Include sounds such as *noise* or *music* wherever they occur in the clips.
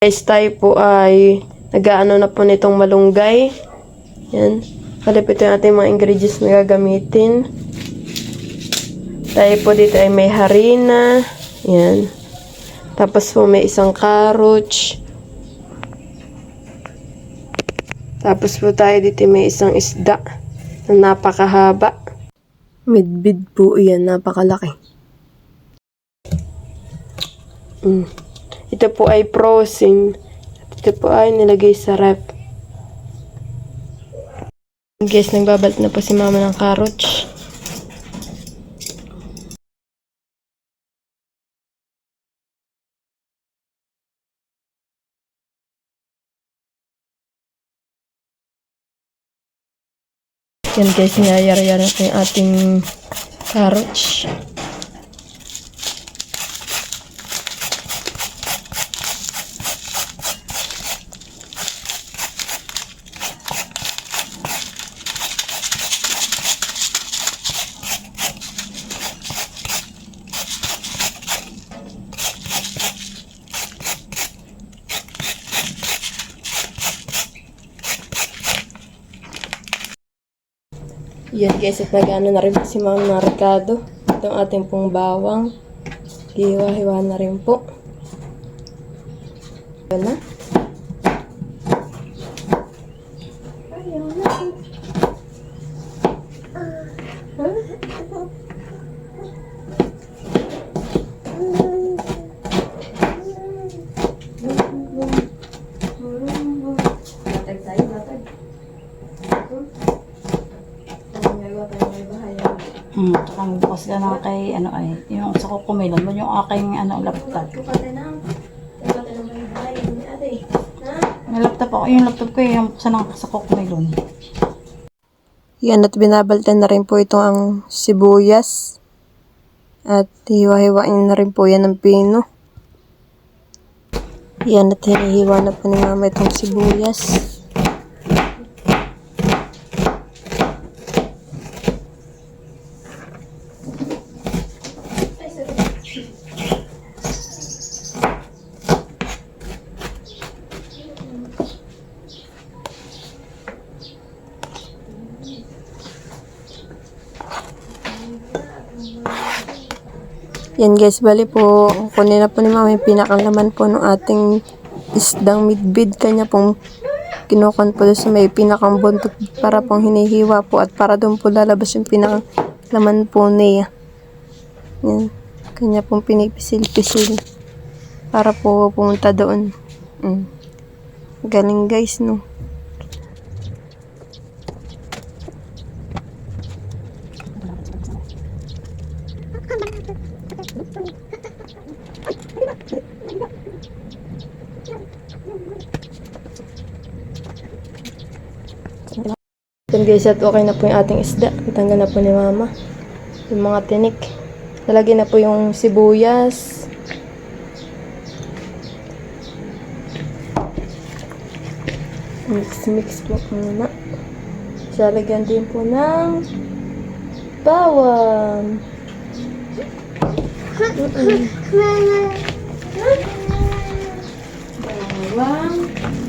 Guys, tayo po ay nag-ano na po nitong malunggay. Yan. Kalipit yung ating mga ingredients na gagamitin. Tayo po dito ay may harina. Yan. Tapos po may isang carrots. Tapos po tayo dito may isang isda na napakahaba. Midbid po yan, napakalaki. Mm. Ito po ay frozen. Ito po ay nilagay sa ref. Guys, nagbabalat na po si mama ng carrots. Yan guys, niyayari-yari po yung ating carrots. Yan guys, at nag-ano na rin po si Ma'am Narcado. Itong ating pong bawang. Hiwa-hiwa na rin po. Yan na. Latag tayo. Hmm, tsaka bukas ka na kay ano ay, yung sa kukumilan mo, yung aking ano, laptop. Yung laptop ako, yung laptop ko yung sa nang sa kukumilan. Yan at binabaltan na rin po ito ang sibuyas. At hiwa-hiwain na rin po yan ng pino. Yan at hinihiwa na po ni mama itong sibuyas. Yan guys, bali po, kunin na po ni yung pinakalaman po ng ating isdang midbid. Kanya pong kinukon po sa may pinakang buntot para pong hinihiwa po at para doon po lalabas yung pinakalaman po niya. Yan. Kanya pong pinipisil-pisil para po pumunta doon. Mm. Galing guys, no? Yan guys, at okay na po yung ating isda. Natanggal na po ni mama. Yung mga tinik. Lalagyan na po yung sibuyas. Mix, mix po muna. Lalagyan din po ng bawang. Mm-mm. Bawang.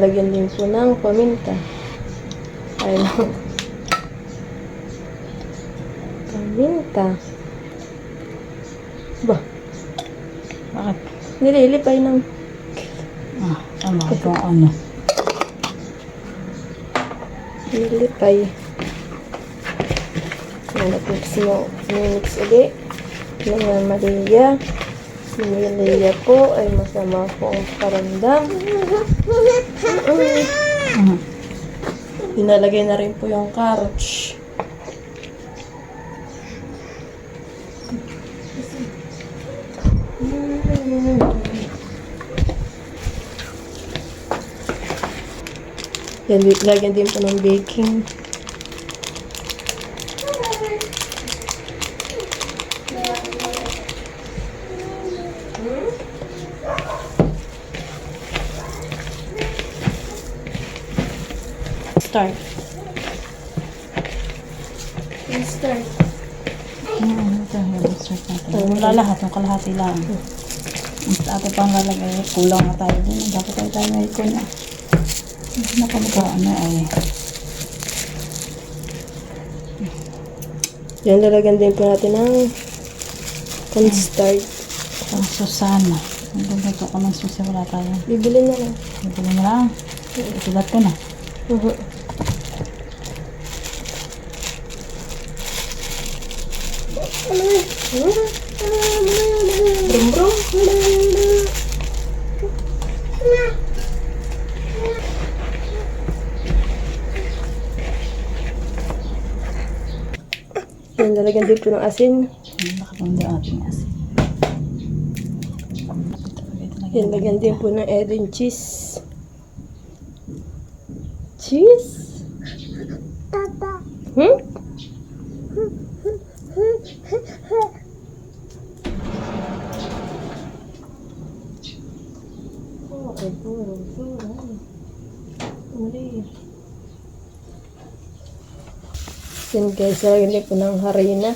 Lagyan din po ng paminta. Ayun. paminta. Ba, Bakit? nililipay ng Ah, ano, itong ano. nililipay. Yan, mix mo. Mix ulit. Yan, Maria. Si Maria po ay masama po ang paramdam. Mhm. Pinalagay na rin po yung carrots. Yan, lagyan din po ng baking. Start. Start. Hmm, ito, yung start natin. Wala lahat, yung kalahati lang. Ang ate pang lalagay, kulang na tayo din. Dapat tayo tayo may ikon na. Hindi na pala ano ay. Yan, lalagyan din po natin ng cornstarch. Ang Susana. Ang ganda ko ng susi, wala tayo. Bibili na lang. Nagpili mo lang. Sulat ko na. Mhm. Brum brum. Yan, lalagyan din po ng asin. Nakapundi ang ating asin. Yan, lagyan din ng and cheese. Cheese? Hmm? Oh, ay, puro, puro. Uli. Yan guys, lagyan din po ng harina.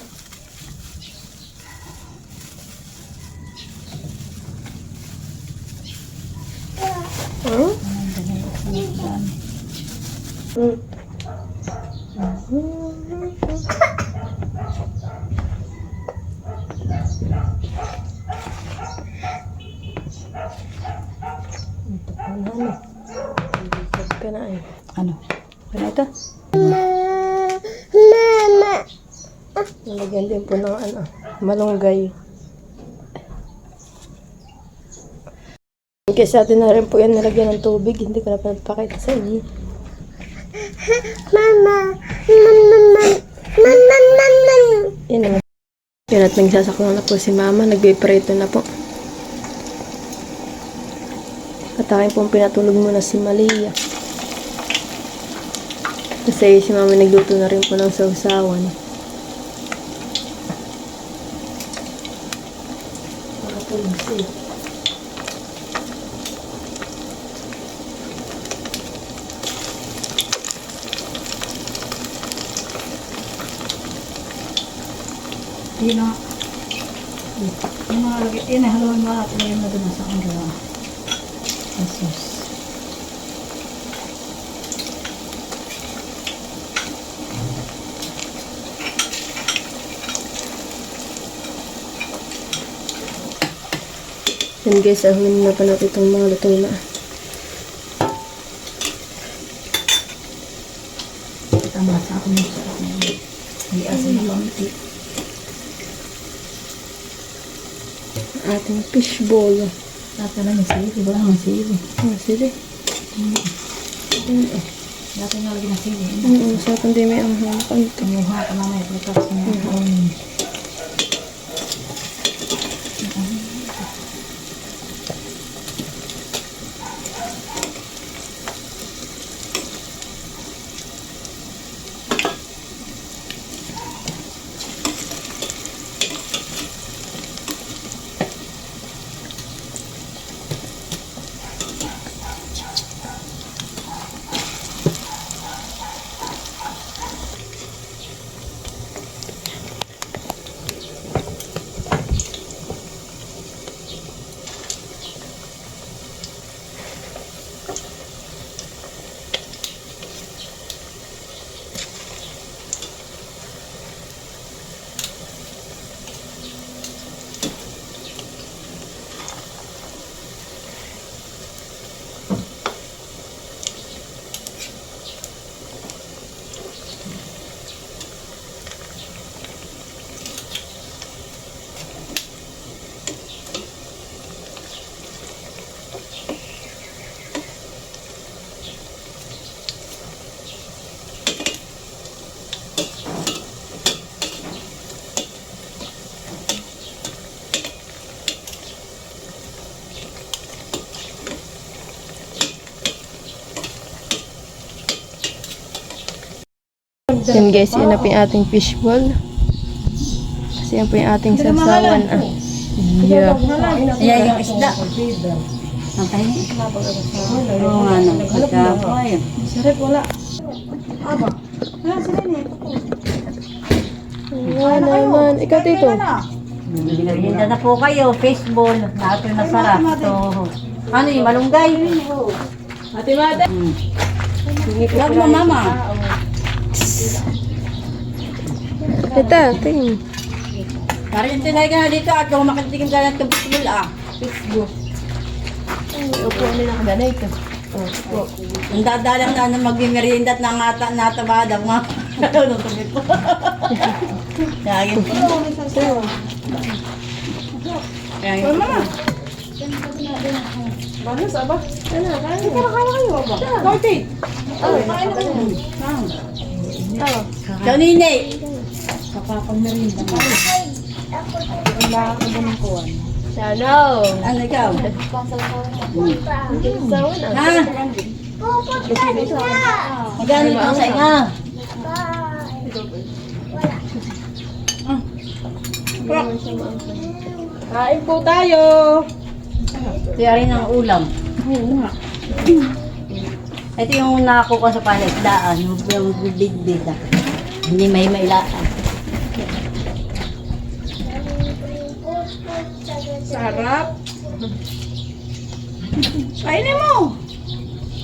Hmm? Hmm. Ito pa na ano. Bigat ka na eh. Ano? Okay na ito? Nalagyan din po ng ano, malunggay. Kasi atin na rin po yan nalagyan ng tubig. Hindi ko na pa nagpakita sa inyo. Mama! Mama! Mama! Mama! Yan na. Yan at nagsasaklang na po si mama. Nagbiprito na po. At akin pong pinatulog muna si Malia. Kasi si mama nagluto na rin po ng sausawan. Nakatulog siya. Yun na. Yung mga lagi, yun eh, haluan mo at ilagay mo doon sa kanya. Jesus. Yan guys, ahunin na pa natin itong mga luto na. Tama sa akin yung sa akin. Hindi asin na pamiti. Ating fishball. Dati lang yung sili, wala naman sili. Ah, sige. Dati nga lagi na sili. Oo, sa kundi may ang hanakan ito. Kumuha ka mamaya, pagkas mo. Mm. Yan guys, yan na po yung ating fishball. Kasi yan po yung ating sasawan. Ah. Yeah. Iya, yung isda. Ang tahingi. Oo nga, no. Kakapoy. Sarap, wala. Aba. Wala, sila niya. Ah, naman. Ikaw, Tito. Merienda na po kayo, fishball. Nato na sarap. So, ano yung malunggay? Ate Mate. Love mo, mama. Ito, tingin. Parang tinay ka na dito at kung makatikim ka ng fishball ah. Fishball. Upo nila ka na ito. Ang dadalang na na mag-merienda at nangata natabada mga ano tumi po. Kaya Kaya mama. Ano sa ba? Ano, kaya kaya kayo ba? Kaya Ciao, Nini. Sana. Ano ikaw? Ha? Magano ito sa inyo? Kain po tayo. Kaya rin ang ulam. Ito yung nako ko sa palaisdaan, yung, yung bidbid ah. Hindi may mailaan. Sarap. Kainin mo.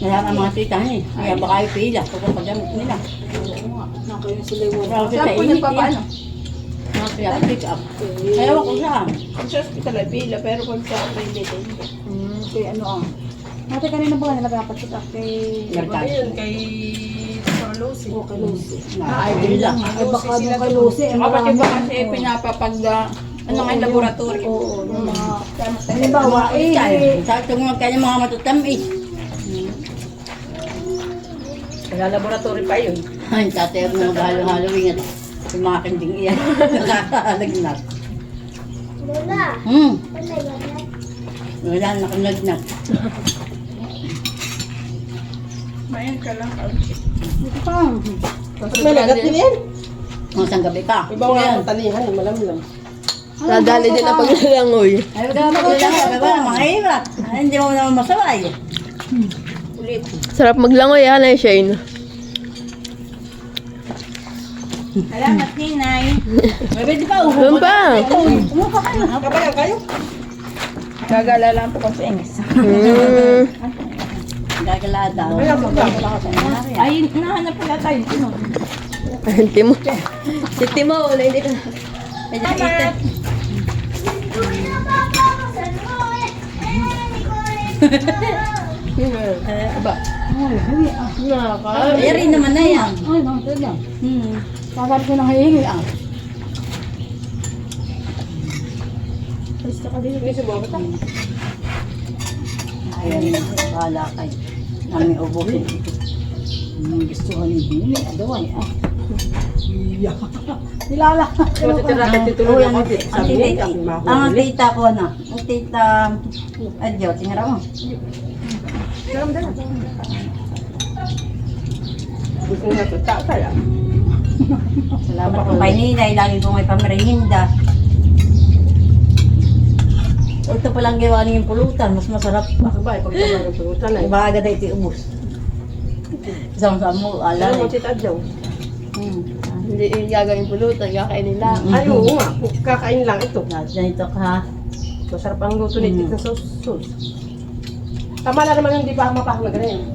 Kaya ang mga tita eh. Kaya baka ay pila kung pagamit nila. Nakain sila yung sa Saan po nagpapaano? yan. Mga kaya pick up. Kaya ko saan. Sa hospital ay pila, pero kung sa private ay hindi. Hmm, kaya ano ang. Mati kanina ba nila pinapacheck up kay? Ayun, kay Lucy. O kay Lucy. Ah, Ay, din lang. Ay, baka mo kay Lucy. Kapag iba marami. kasi pinapapag, ah, ano nga yung laboratory. Oo, yung mga... Halimbawa, eh... Sa ito mga kanya mga matutamis. Kaya laboratory pa yun. Ay, tatay ako nang halo-haloing at yung mga kanding iyan. Nakakalagnat. Lola, Hmm. ano yan? Wala, nakalagnat. Mayan ka lang. Ito pa. May lagat din yan. Mga isang gabi pa. Iba nga ang talihan, eh, malamlam. Nadali din ang paglalangoy. Ay, wag ka maglalang. Sabi ko, mga hirap. Ay, Hindi mo naman masaway. Ulit. Sarap maglangoy, ha, na Shane. Salamat, Ninay. *laughs* May di pa, Ano pa? Umuha ka na. Kabayan kayo? Gagala lang po ko sa English. *laughs* Hmm. Gagalada. Kaya magkakala ka sa Ay, nahanap pala tayo. Ay, *laughs* Timo. Si Timo, na hindi ka. Salamat. Ay, rin naman na yan. Ay, naman yan. Hmm. Sasabi ko na hihingi ah. Basta ka din. Hindi subo ka. Ayan, wala kayo. Ito. Ang gusto ko ni Bini, adaway ah. Yan. ako. Ang tita, ko na. Ang tita, adyo, tinira mo. Gusto ito. Salamat po kay Ninay, lagi ko may pamerinda. Ito palang gawa niyo yung pulutan, mas masarap pa. Sabay, pag tumawag ito, tanay. Ibaga na ito ubus. Isang sa mo, Alam alala. mo. Hmm. Hindi yung gagawin pulutan, kakainin lang. Ay, oo nga. Kakain lang ito. Ganito ka. Masarap ang luto ni Tita sus. Tama na naman yung di pa mapahal na ganyan.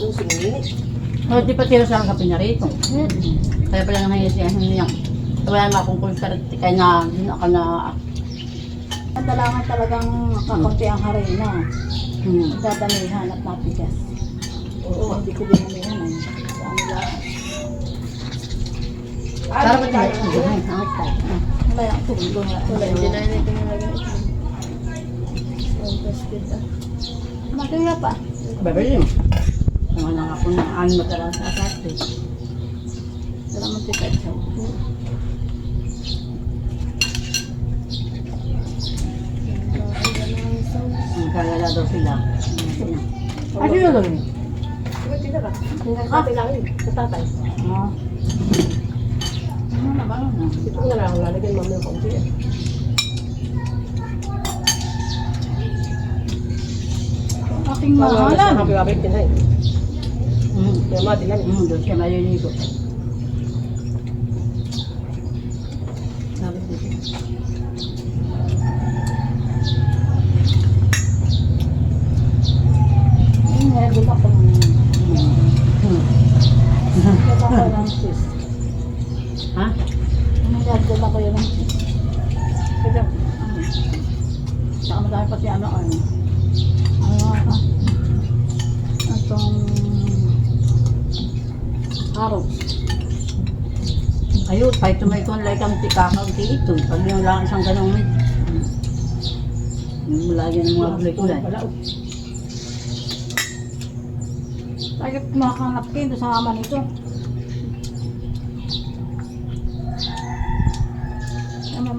Yung sinini. O, di pa tira sa kape na rito. Kaya pala nang hayas yan niya. Wala na akong kulkar kaya na, hindi na ka na. Ang dalangan talagang kakunti ang harina. Hmm. Dadamihan at napigas. Oo, hindi ko din namin yan. Sa ano lang. Wala, hindi na yun. Ang pa. Nang ako ng ano matalas sa asate. Salamat si Katsaw. Ang kalala daw sila. Ano yun lang? Sige, Tita ka. Sa. Sa tatay. Ah. Ano na ba? Ano? Ito ko *laughs* na lang. Lalagyan mo ng konti. Aking mahalan. kapit-kapit din ay. Hmm. Yung mga dilan. Hmm, doon siya maliligo. Ayun, meron ako ng... Meron ako ng sis. Yun ng. Kaya, ano, saka madami pati ano, ano, ano, ano, itong carrots. Ayun, kahit tumay ko like ang tikakaw dito. Pag yung lang isang ganong med. Yung mula yan ng mga kulay-kulay. Oh. Tayo kumakanap kayo sa ama nito.